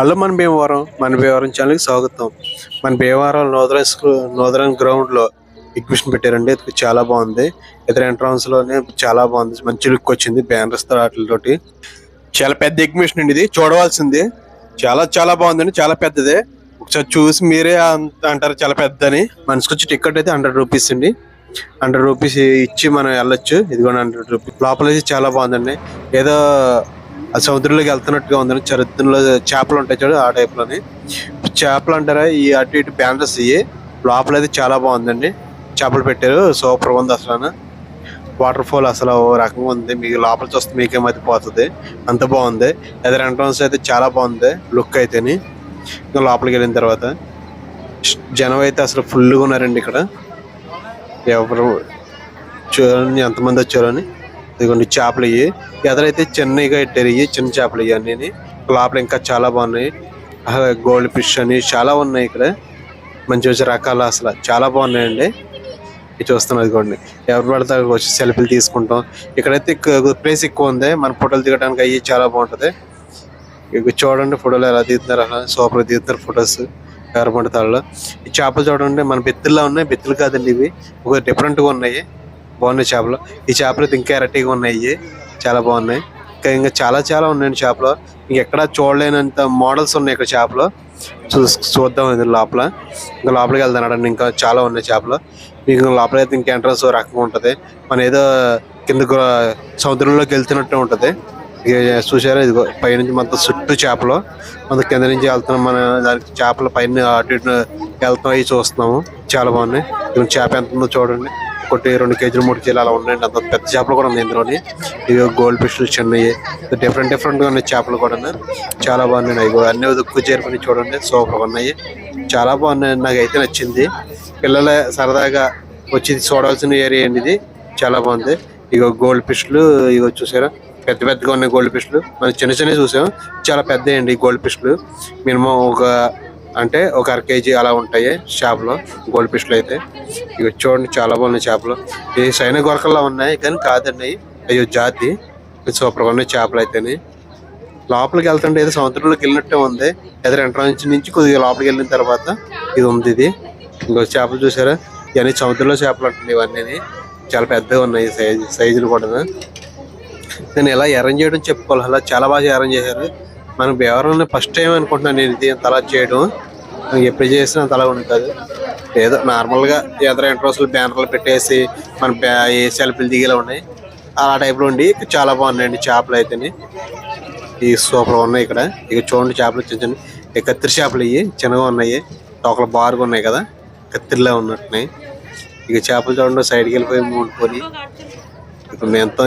Hello మన భీమవరం మన భీమవరం ఛానల్కి స్వాగతం. మన భీమవరం నూతన స్కూల్ నూతన గ్రౌండ్లో ఎగ్జిబిషన్ పెట్టారండి. ఇది చాలా బాగుంది. ఇతర ఎంట్రన్స్లోనే చాలా బాగుంది. మంచి లుక్ వచ్చింది బ్యానర్స్ వాటితోటి చాలా పెద్ద ఎగ్జిబిషన్ అండి ఇది. చూడవలసింది. చాలా చాలా బాగుందండి. చాలా పెద్దది. ఒకసారి చూసి మీరే అంత- అంటారు చాలా పెద్దని. మనిషికి వచ్చి టికెట్ అయితే హండ్రెడ్ రూపీస్ అండి. హండ్రెడ్ రూపీస్ ఇచ్చి మనం వెళ్ళొచ్చు. ఇది కూడా హండ్రెడ్ రూపీస్ లోపల అయితే చాలా బాగుందండి. ఏదో ఆ సముద్రంలోకి వెళ్తున్నట్టుగా ఉందని చరిత్రలో చేపలు ఉంటాయి చూడు ఆ టైప్లోని. చేపలు అంటారా ఈ అటు ఇటు బ్యానర్స్ ఇవి లోపల అయితే చాలా బాగుందండి. చేపలు పెట్టారు సూపర్ ఉంది అసలు వాటర్ ఫాల్ అసలు ఓ రకంగా ఉంది. మీకు లోపల చూస్తే మీకేమైతే పోతుంది. అంత బాగుంది. ఎదర్ ఎంట్రన్స్ అయితే చాలా బాగుంది లుక్ అయితేని. ఇంకా లోపలికి వెళ్ళిన తర్వాత జనం అయితే అసలు ఫుల్గా ఉన్నారండి ఇక్కడ. ఎవరు చూడండి ఎంతమంది వచ్చారని అని. ఇదిగోండి చేపలు ఇవి ఎదరైతే చిన్నగా పెట్టారు ఇవి చిన్న చేపలు ఇవి అన్ని లోపల ఇంకా చాలా బాగున్నాయి. గోల్డ్ ఫిష్ అని చాలా ఉన్నాయి ఇక్కడ. మంచి మంచి రకాలు అసలు. చాలా బాగున్నాయండి. ఇది చూస్తున్నాం ఇదిగోండి. ఎవరు పడితే వచ్చి సెల్ఫీలు తీసుకుంటాం. ఇక్కడైతే ప్లేస్ ఎక్కువ ఉంది. మన ఫోటోలు దిగడానికి అయ్యి చాలా బాగుంటది. ఇక చూడండి ఫోటోలు ఎలా దిగుతున్నారు. అలా సూపర్ దిగుతున్నారు ఫొటోస్. ఎవరు పడతాళ్ళు ఈ చేపలు చూడండి మన బెత్తుల్లో ఉన్నాయి. బెత్తులు కాదండి ఇవి. ఒక డిఫరెంట్గా ఉన్నాయి. బాగున్నాయి చేపలు. ఈ చేపలు అయితే ఇంకా ఎరటీగా ఉన్నాయి. చాలా బాగున్నాయి. ఇంకా ఇంకా చాలా చాలా ఉన్నాయండి చేపలు. ఇంకెక్కడ చూడలేనంత మోడల్స్ ఉన్నాయి ఇక్కడ చేపలు. చూ చూద్దాం ఇది లోపల. ఇంకా లోపలికి వెళ్తానండి ఇంకా చాలా ఉన్నాయి చేపలు. మీకు లోపల అయితే ఇంకా ఎంట్రన్స్ రకంగా ఉంటది. మన ఏదో కింద సముద్రంలోకి వెళ్తున్నట్టు ఉంటది. చూసారా ఇదిగో పైనుంచి మొత్తం చుట్టూ చేపలు. మనం కింద నుంచి వెళ్తున్నాం మన దానికి చేపల పైన అటు ఇటు వెళ్తాం అవి చూస్తున్నాము. చాలా బాగున్నాయి. చేప ఎంత ఉందో చూడండి. ఒకటి రెండు కేజీలు మూడు కేజీలు అలా ఉన్నాయండి. అంత పెద్ద చేపలు కూడా ఉన్నాయి ఇందులోని. ఇవి గోల్డ్ ఫిష్లు చిన్నవి డిఫరెంట్ డిఫరెంట్గా ఉన్నాయి చేపలు కూడా చాలా బాగున్నాయి అవి అన్ని ఉదుక్కు చేరుకుని చూడండి. సూపర్గా ఉన్నాయి. చాలా బాగున్నాయి నాకు అయితే నచ్చింది. పిల్లల సరదాగా వచ్చి చూడవలసిన ఏరియా అండి ఇది. చాలా బాగుంది. ఇగో గోల్డ్ ఫిష్లు ఇగో చూసారా? పెద్ద పెద్దగా ఉన్నాయి గోల్డ్ ఫిష్లు. మనం చిన్న చిన్నవి చూసాం. చాలా పెద్ద అండి ఈ గోల్డ్ ఫిష్లు. మినిమం ఒక అంటే ఒక అర కేజీ అలా ఉంటాయి చేపలు గోల్డ్ ఫిష్లు అయితే. ఇవి చూడండి చాలా బాగున్నాయి చేపలు. ఇవి సైన గొరకల్లా ఉన్నాయి కానీ కాదండి. అయ్యో జాతి. సూపర్ ఉన్నాయి చేపలు అయితేనే. లోపలికి వెళ్తుంటే ఏదో సముద్రంలోకి వెళ్ళినట్టే ఉంది. ఎదురు ఎంట్రన్స్ నుంచి కొద్దిగా లోపలికి వెళ్ళిన తర్వాత ఇది ఉంది ఇది. ఇంకో చేపలు చూసారా? ఇవన్నీ సముద్రంలో చేపలు అంటుంది ఇవన్నీ చాలా పెద్దగా ఉన్నాయి సైజ్ సైజులు కూడా నేను ఎలా అరేంజ్ చేయడం చెప్పుకోవాలి. అలా చాలా బాగా అరేంజ్ చేశారు. మనం బేవరం ఫస్ట్ టైం అనుకుంటున్నాను నేను ఇది అంత అలా చేయడం. ఎప్పుడు చేసినా అంత అలా ఉంటుంది. ఏదో నార్మల్గా ఎదురు బ్యానర్లు పెట్టేసి మన బ్యా- ఏ సెల్ఫీలు దిగేలా ఉన్నాయి. ఆ టైప్లో ఉండి చాలా బాగున్నాయండి చేపలు అయితేనే. ఈ సూపర్ ఉన్నాయి ఇక్కడ. ఇక చూడండి చేపలు చిన్న చిన్న. కత్తిరి చేపలు ఇవి చిన్నగా ఉన్నాయి. టోకలు బారుగా ఉన్నాయి కదా. కత్తిరిలా ఉన్నట్టున్నాయి. ఇక చేపలు చూడండి సైడ్కి వెళ్ళిపోయి మూడుకొని ఇప్పుడు ఎంతో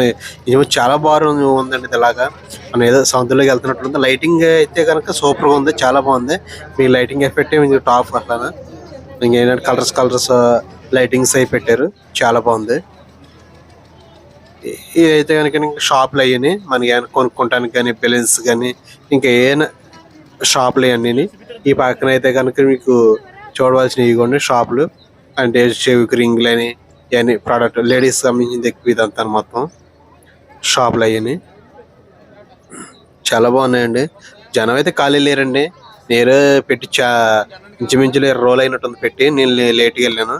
ఇది చాలా బాగుంది ఉందండి ఇలాగా. మనం ఏదో సముద్రంలోకి వెళ్తున్నట్టు లైటింగ్ అయితే కనుక సూపర్గా ఉంది చాలా బాగుంది. మీ లైటింగ్ ఎఫెక్ట్ మీకు టాప్ అట్లానా? ఇంకేంటంటే కలర్స్ కలర్స్ లైటింగ్స్ అవి పెట్టారు. చాలా బాగుంది. ఇదైతే కనుక షాపులు అయ్యాయి. మనకి ఏమైనా కొనుక్కోవటానికి కానీ బెలూన్స్ కానీ ఇంకా ఏమైనా షాపులు అవన్నీ ఈ పక్కన అయితే కనుక మీకు చూడవలసినవి కొన్ని షాపులు అంటే చెవికి రింగ్లు అని ఇవన్నీ ప్రోడక్ట్ లేడీస్ సంబంధించింది ఎక్కువ ఇదంతా మొత్తం షాపులు అవన్నీ చాలా బాగున్నాయండి. జనం అయితే ఖాళీ లేరండి. నేను పెట్టి చా ఇంచుమించు రోల్ అయినట్టుంది పెట్టి నేను లేట్గా వెళ్ళాను.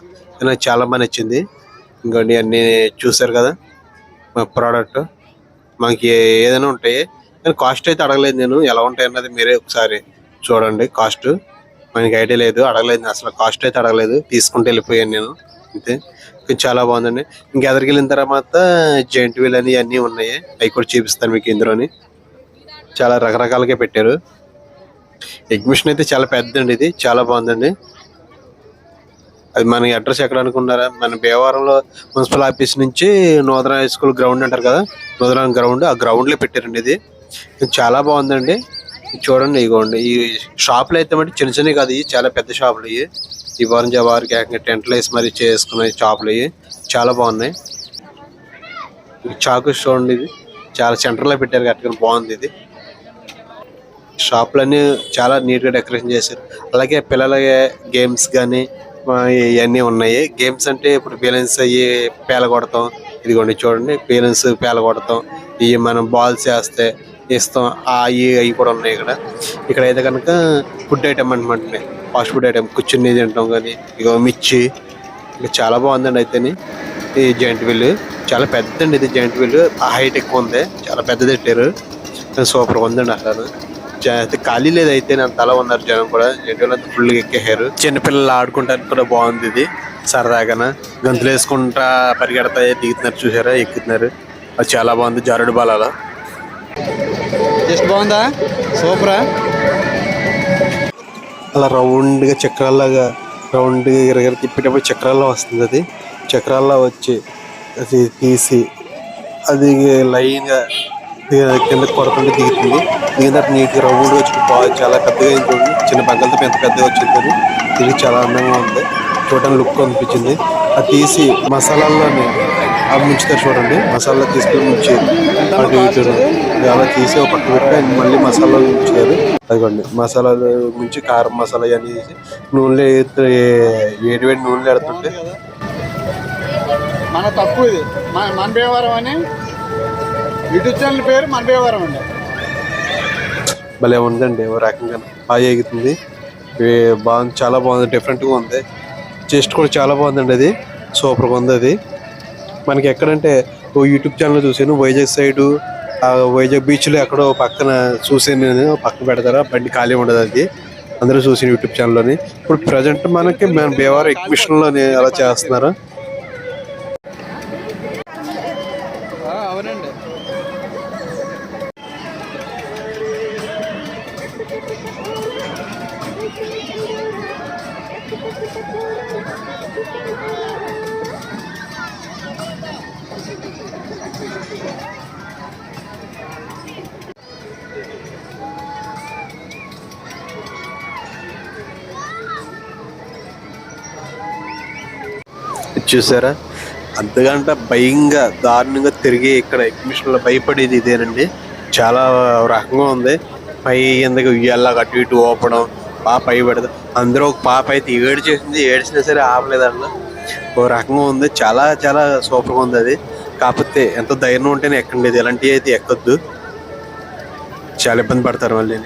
నాకు చాలా బాగా నచ్చింది. ఇంకోండి అన్నీ చూసారు కదా మా ప్రోడక్ట్ మనకి ఏదైనా ఉంటాయి కానీ కాస్ట్ అయితే అడగలేదు నేను. ఎలా ఉంటాయి అన్నది మీరే ఒకసారి చూడండి కాస్ట్ మనకి ఐడియా లేదు అడగలేదు అసలు కాస్ట్ అయితే అడగలేదు. తీసుకుంటూ వెళ్ళిపోయాను నేను. అంతే. చాలా బాగుందండి. ఇంకా ఎదరికి వెళ్ళిన తర్వాత జెంట్ వీల్ అని అన్నీ ఉన్నాయి. అవి కూడా చూపిస్తాను మీకు ఇందులోని. చాలా రకరకాలుగా పెట్టారు. ఎగ్జిబిషన్ అయితే చాలా పెద్దండి ఇది. చాలా బాగుందండి. అది మన అడ్రస్ ఎక్కడ అనుకున్నారా? మన భీమవరంలో మున్సిపల్ ఆఫీస్ నుంచి నూతన హై స్కూల్ గ్రౌండ్ అంటారు కదా? నూతన గ్రౌండ్ ఆ గ్రౌండ్లో పెట్టారండి ఇది. చాలా బాగుందండి. చూడండి ఇగోండి. ఈ షాపులు అయితే మట్టి చిన్న చిన్నవి కాదు. ఇవి చాలా పెద్ద షాపులు ఇవి. ఈ వారం వారికి ఏకంగా టెంట్లు వేసి మరి చేసుకున్నాయి షాపులు ఇవి. చాలా బాగున్నాయి. చాకు చూడండి ఇది. చాలా సెంటర్లో పెట్టారు కట్టుకుని బాగుంది ఇది. షాపులన్నీ చాలా నీట్గా డెకరేషన్ చేశారు. అలాగే పిల్లల గేమ్స్ కానీ ఇవన్నీ ఉన్నాయి. గేమ్స్ అంటే ఇప్పుడు పేలెన్స్ అయ్యి పేల కొడతాం. ఇదిగోండి చూడండి పేరెంట్స్ పేల కొడతాం. ఇవి మనం బాల్స్ వేస్తే ఇస్తాం. అవి అవి కూడా ఉన్నాయి ఇక్కడ. ఇక్కడ అయితే కనుక ఫుడ్ ఐటమ్ అనమాట ఫాస్ట్ ఫుడ్ ఐటమ్ కూర్చుని తింటాం కానీ ఇక మిర్చి ఇంకా చాలా బాగుందండి అయితేని. ఈ జాయింట్ వీల్ చాలా పెద్ద అండి ఇది జాయింట్ వీల్. హైట్ ఎక్కువ ఉంది. చాలా పెద్దది పెట్టారు సూపర్ ఉందండి అసలు. అయితే ఖాళీ లేదు అయితే అంత అలా ఉన్నారు జనం కూడా. జాయింట్ వీల్ అంతా ఫుల్గా ఎక్కేసారు చిన్నపిల్లలు ఆడుకుంటానికి కూడా బాగుంది ఇది. సరదాగా గంతులు వేసుకుంటా పరిగెడతాయి దిగుతున్నారు చూసారా ఎక్కుతున్నారు. అది చాలా బాగుంది. జారుడు బాలాల. జస్ట్ బాగుందా? సూపరా? అలా రౌండ్గా చక్రాల్లాగా రౌండ్గా గిరగిర తిప్పేటప్పుడు చక్రాల్లో వస్తుంది అది. చక్రాల్లో వచ్చి అది తీసి అది లైన్గా కింద కొడుతుంటే దిగుతుంది. దిగిన తర్వాత నీట్ రౌండ్ వచ్చి బాగా చాలా పెద్దగా అయింది చిన్న బంగాళతో ఎంత పెద్దగా వచ్చింది ఇది చాలా అందంగా ఉంది. చూడడానికి లుక్ అనిపించింది. అది తీసి మసాలాల్లోనే అవి ముంచుతారు చూడండి. మసాలా తీసుకొని ముంచి అటు ఇటు అలా తీసి ఒక పక్క పెట్టి మళ్ళీ మసాలాలు ముంచారు అదిగోండి. మసాలాలు ముంచి కారం మసాలా ఇవన్నీ తీసి నూనెలో వేడి వేడి నూనెలో ఎడుతుంటే మన తప్పు ఇది. మన మన భీమవరం అని యూట్యూబ్ ఛానల్ పేరు మన భీమవరం అండి. భలే ఉందండి. ఓ రకంగా బాగా ఎగుతుంది. బాగుంది. చాలా బాగుంది. డిఫరెంట్గా ఉంది. టేస్ట్ కూడా చాలా బాగుందండి అది. సూపర్గా ఉంది అది. మనకి ఎక్కడంటే ఓ యూట్యూబ్ ఛానల్ చూసాను వైజాగ్ సైడ్ వైజాగ్ బీచ్లో ఎక్కడో పక్కన చూసాను నేను పక్కన పెడతారా? బండి ఖాళీ ఉండదు అది. అందరూ చూసాను యూట్యూబ్ ఛానల్లోని. ఇప్పుడు ప్రజెంట్ మనకి మన భీమవరం ఎగ్జిబిషన్లోని అలా చేస్తున్నారు? అవునండి. చూసారా? అంతకంటే భయంగా దారుణంగా తిరిగి ఇక్కడ ఎగ్జిబిషన్లో భయపడేది ఇదేనండి. చాలా రకంగా ఉంది. పై ఎందుకు ఉయ్యాల అటు ఇటు ఓపడం పాప పై అందరూ ఒక పాప అయితే ఏడు చేసింది ఏడ్చినా సరే ఆపలేదన్న. ఓ రకంగా ఉంది. చాలా చాలా సూపర్గా ఉంది అది. కాకపోతే ఎంత ధైర్యం ఉంటేనే ఎక్కండి ఇలాంటివి అయితే ఎక్కొద్దు. చాలా ఇబ్బంది పడతారు మళ్ళీ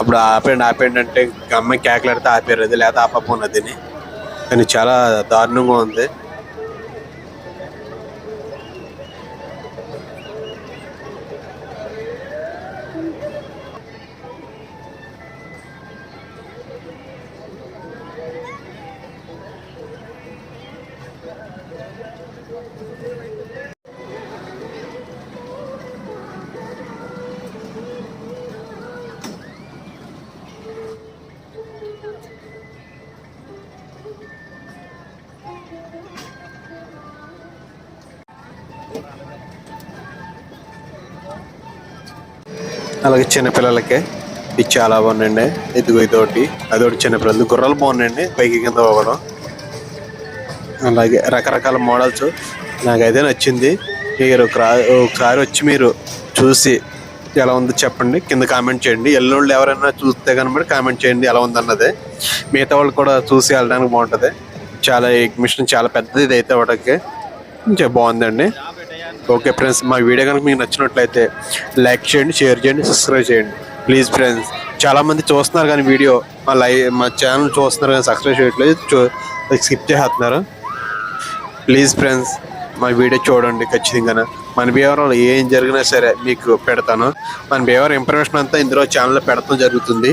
అప్పుడు ఆపేయండి ఆపేయండి అంటే అమ్మాయి కేకలాడితే ఆపేరు అది లేదా ఆపపోనదిని కానీ చాలా దారుణంగా ఉంది. అలాగే చిన్నపిల్లలకి ఇది చాలా బాగుందండి ఇదిగో ఇదోటి అదొకటి చిన్నపిల్లలు. గుర్రాలు బాగున్నాయండి పైకి కింద పోవడం. అలాగే రకరకాల మోడల్స్. నాకైతే నచ్చింది. మీరు ఒకసారి వచ్చి మీరు చూసి ఎలా ఉందో చెప్పండి. కింద కామెంట్ చేయండి. ఎల్లుళ్ళు ఎవరైనా చూస్తే కనుక కామెంట్ చేయండి ఎలా ఉందన్నది. మిగతా వాళ్ళు కూడా చూసి వెళ్ళడానికి బాగుంటుంది. చాలా ఎగ్జిబిషన్ చాలా పెద్దది ఇది అయితే వాటికి బాగుందండి. ఓకే ఫ్రెండ్స్ మా వీడియో కనుక మీకు నచ్చినట్లయితే లైక్ చేయండి షేర్ చేయండి సబ్స్క్రైబ్ చేయండి. ప్లీజ్ ఫ్రెండ్స్ చాలామంది చూస్తున్నారు కానీ వీడియో మా లై మా ఛానల్ చూస్తున్నారు కానీ సబ్స్క్రైబ్ చేయట్లేదు స్కిప్ చేస్తున్నారు ప్లీజ్ ఫ్రెండ్స్ మా వీడియో చూడండి ఖచ్చితంగా. మన భీవరంలో ఏం జరిగినా సరే మీకు పెడతాను. మన భీవరం ఇన్ఫర్మేషన్ అంతా ఇందులో ఛానల్లో పెడతాం జరుగుతుంది.